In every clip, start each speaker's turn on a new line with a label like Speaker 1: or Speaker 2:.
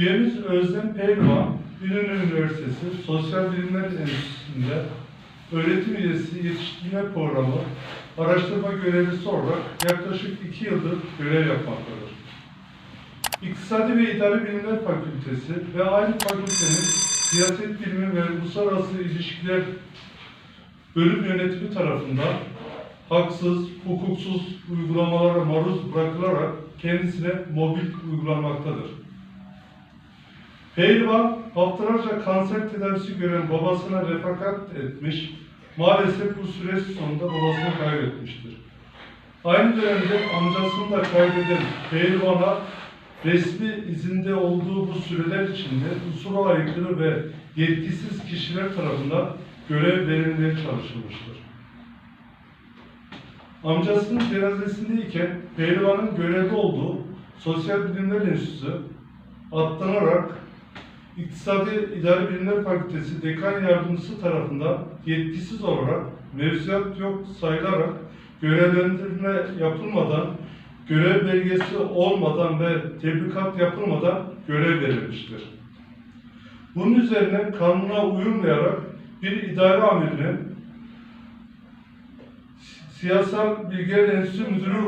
Speaker 1: Üyemiz Özlem Pehlivan, İnönü Üniversitesi Sosyal Bilimler Enstitüsü'nde öğretim üyesi yetiştirme programı araştırma görevlisi olarak yaklaşık iki yıldır görev yapmaktadır. İktisadi ve İdari Bilimler Fakültesi ve aynı fakültenin Siyaset Bilimi ve Uluslararası İlişkiler Bölüm Yönetimi tarafından haksız, hukuksuz uygulamalara maruz bırakılarak kendisine mobil uygulanmaktadır. Pehlivan haftalarca kanser tedavisi gören babasına refakat etmiş, maalesef bu süreç sonunda babasını kaybetmiştir. Aynı dönemde amcasını da kaybeden Pehlivan'a resmi izinde olduğu bu süreler içinde usula aykırı ve yetkisiz kişiler tarafından görev verilmeye çalışılmıştır. Amcasının cenazesindeyken Pehlivan'ın görevli olduğu Sosyal Bilimler Enstitüsü atlanarak İktisadi İdari Bilimler Fakültesi Dekan Yardımcısı tarafından yetkisiz olarak mevzuat yok sayılarak görevlendirme yapılmadan, görev belgesi olmadan ve tebligat yapılmadan görev verilmiştir. Bunun üzerine kanuna uyulmayarak bir idare amirinin Siyasal Bilgiler Enstitüsü Müdürü,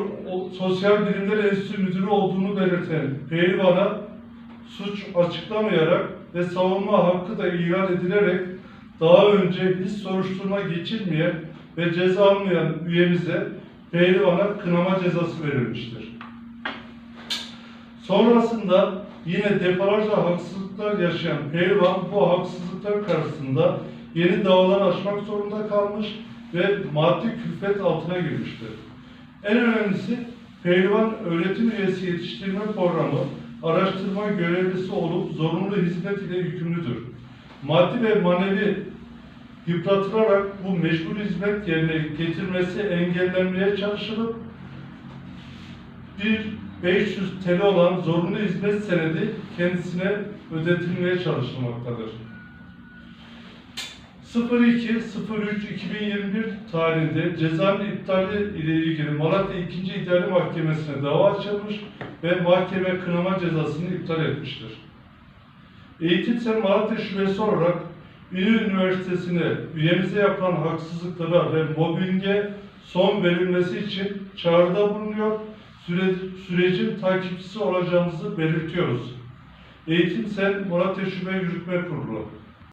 Speaker 1: Sosyal Bilimler Enstitüsü Müdürü olduğunu belirten Pehlivan'a suç açıklamayarak ve savunma hakkı da ihlal edilerek daha önce hiç soruşturma geçirmeyen ve ceza almayan üyemize Pehlivan'a kınama cezası verilmiştir. Sonrasında yine defalarca haksızlıklar yaşayan Pehlivan bu haksızlıklar karşısında yeni davalar açmak zorunda kalmış ve maddi külfet altına girmiştir. En önemlisi Pehlivan öğretim üyesi yetiştirme programı araştırma görevlisi olup zorunlu hizmet ile yükümlüdür. Maddi ve manevi yıpratılarak bu mecbur hizmet yerine getirmesi engellenmeye çalışılıp bir 500 TL olan zorunlu hizmet senedi kendisine ödetilmeye çalışılmaktadır. 02.03.2021 tarihinde cezanın iptali ile ilgili Malatya 2. İdare Mahkemesi'ne dava açılmış ve mahkeme kınama cezasını iptal etmiştir. Eğitimsel Malatya Şubesi olarak Ünlü Üniversitesi'ne üyemize yapılan haksızlıklara ve mobbinge son verilmesi için çağrıda bulunuyor, süre, sürecin takipçisi olacağımızı belirtiyoruz. Eğitimsel Malatya Şube Yürütme Kurulu